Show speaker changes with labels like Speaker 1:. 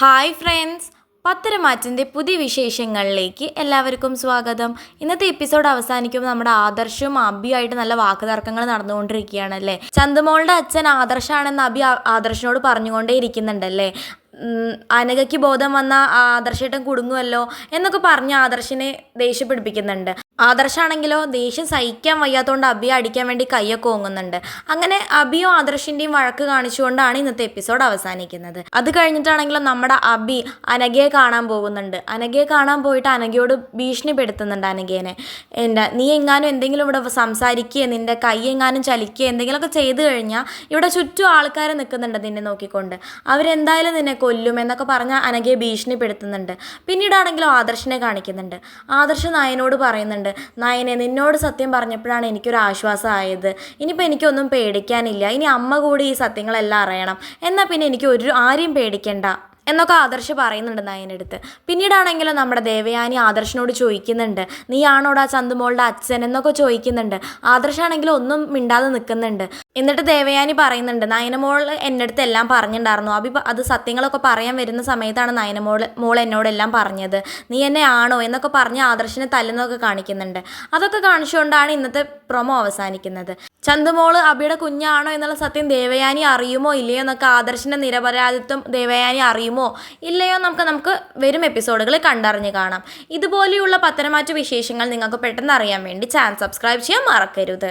Speaker 1: Hi friends. പത്തരമാറ്റിന്റെ പുതിയ വിശേഷങ്ങളിലേക്ക് എല്ലാവർക്കും സ്വാഗതം. ഇന്നത്തെ എപ്പിസോഡ് അവസാനിക്കുമ്പോൾ നമ്മുടെ ആദർശവും അബിയുമായിട്ട് നല്ല വാക്കുതർക്കങ്ങൾ നടന്നുകൊണ്ടിരിക്കുകയാണല്ലേ? ചന്ദമോളുടെ അച്ഛൻ ആദർശാണെന്ന് അബി ആദർശനോട് പറഞ്ഞുകൊണ്ടേ ഇരിക്കുന്നുണ്ടല്ലേ? അനകയ്ക്ക് ബോധം വന്ന ആദർശേട്ടൻ കുടുങ്ങുമല്ലോ എന്നൊക്കെ പറഞ്ഞ് ആദർശിനെ ദേഷ്യം പിടിപ്പിക്കുന്നുണ്ട് ആദർശാണെങ്കിലോ ദേഷ്യം സഹിക്കാൻ വയ്യാത്തതുകൊണ്ട് അബിയെ അടിക്കാൻ വേണ്ടി കൈയൊക്കെ ഓങ്ങുന്നുണ്ട്. അങ്ങനെ അബിയും ആദർശിന്റെയും വഴക്ക് കാണിച്ചുകൊണ്ടാണ് ഇന്നത്തെ എപ്പിസോഡ് അവസാനിക്കുന്നത്. അത് കഴിഞ്ഞിട്ടാണെങ്കിലും നമ്മുടെ അബി അനഘയെ കാണാൻ പോകുന്നുണ്ട്. അനഘയെ കാണാൻ പോയിട്ട് അനഘയോട് ഭീഷണിപ്പെടുത്തുന്നുണ്ട് അനഘേനെ. എന്താ നീ എങ്ങാനും എന്തെങ്കിലും ഇവിടെ സംസാരിക്കുക നിന്റെ കൈ എങ്ങാനും ചലിക്കുക എന്തെങ്കിലുമൊക്കെ ചെയ്തു കഴിഞ്ഞാൽ ഇവിടെ ചുറ്റും ആൾക്കാർ നിൽക്കുന്നുണ്ട് നിന്നെ നോക്കിക്കൊണ്ട്. അവരെന്തായാലും നിന്നെ കൊല്ലും എന്നൊക്കെ പറഞ്ഞ് അനഘയെ ഭീഷണിപ്പെടുത്തുന്നുണ്ട്. പിന്നീടാണെങ്കിലും ആദർശിനെ കാണിക്കുന്നുണ്ട്. ആദർശ് നായനോട് പറയുന്നുണ്ട് നായനെ നിന്നോട് സത്യം പറഞ്ഞപ്പോഴാണ് എനിക്കൊരു ആശ്വാസമായത്. ഇനിയിപ്പോൾ എനിക്കൊന്നും പേടിക്കാനില്ല. ഇനി അമ്മ കൂടി ഈ സത്യങ്ങളെല്ലാം അറിയണം. എന്നാൽ പിന്നെ എനിക്ക് ഒരു ആരെയും പേടിക്കണ്ട. എന്നൊക്കെ ആദർശ് പറയുന്നുണ്ട് നയനടുത്ത് പിന്നീടാണെങ്കിലും നമ്മുടെ ദേവയാനി ആദർശിനോട് ചോദിക്കുന്നുണ്ട് നീയാണോടാ ചന്തുമോളുടെ അച്ഛൻ? എന്നൊക്കെ ചോദിക്കുന്നുണ്ട്. ആദർശാണെങ്കിലും ഒന്നും മിണ്ടാതെ നിൽക്കുന്നുണ്ട്. എന്നിട്ട് ദേവയാനി പറയുന്നുണ്ട് നയനമോൾ എന്റെ അടുത്ത് എല്ലാം പറഞ്ഞിട്ടുണ്ടായിരുന്നു. അഭി അത് സത്യങ്ങളൊക്കെ പറയാൻ വരുന്ന സമയത്താണ് നയനമോൾ മോൾ എന്നോടെല്ലാം പറഞ്ഞത്. നീ എന്നെ ആണോ? എന്നൊക്കെ പറഞ്ഞ് ആദർശിനെ തല്ലുന്നതൊക്കെ കാണിക്കുന്നുണ്ട്. അതൊക്കെ കാണിച്ചുകൊണ്ടാണ് ഇന്നത്തെ പ്രൊമോ അവസാനിക്കുന്നത്. ചന്തുമോൾ അബിയുടെ കുഞ്ഞാണോ എന്നുള്ള സത്യം ദേവയാനി അറിയുമോ ഇല്ലയോ എന്നൊക്കെ ആദർശിന്റെ നിരപരാധിത്വം ദേവയാനി അറിയുമോ ഇല്ലയോ നമുക്ക് നമുക്ക് വരും എപ്പിസോഡുകൾ കണ്ടറിഞ്ഞ് കാണാം. ഇതുപോലെയുള്ള പത്തനമാറ്റ വിശേഷങ്ങൾ നിങ്ങൾക്ക് പെട്ടെന്ന് അറിയാൻ വേണ്ടി ചാനൽ സബ്സ്ക്രൈബ് ചെയ്യാൻ മറക്കരുത്.